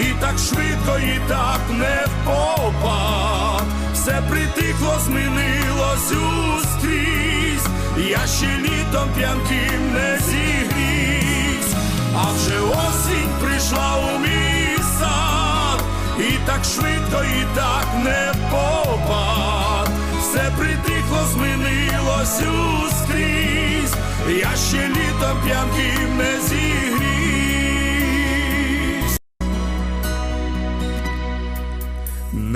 і так швидко, і так не впопад. Все притихло, змінилось ускрізь, я ще літом п'янким не зігрівсь, а вже осінь прийшла у мій сад, і так швидко, і так не впопад. Все притихло, змінилось ускрізь, я ще літом п'янким не зігрівсь.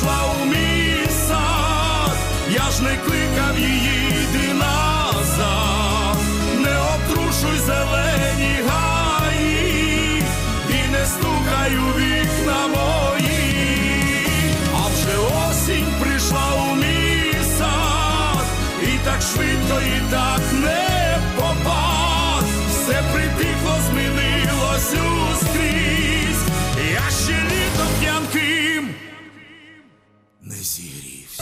прийшла у мій я ж не кликав її, йди назад, не обтрушуй зелені гаї і не стукай у вікна мої, а вже осінь прийшла у мій і так швидко, і так не попад, все притихло, змінилось ускрізь, я зігрівсь.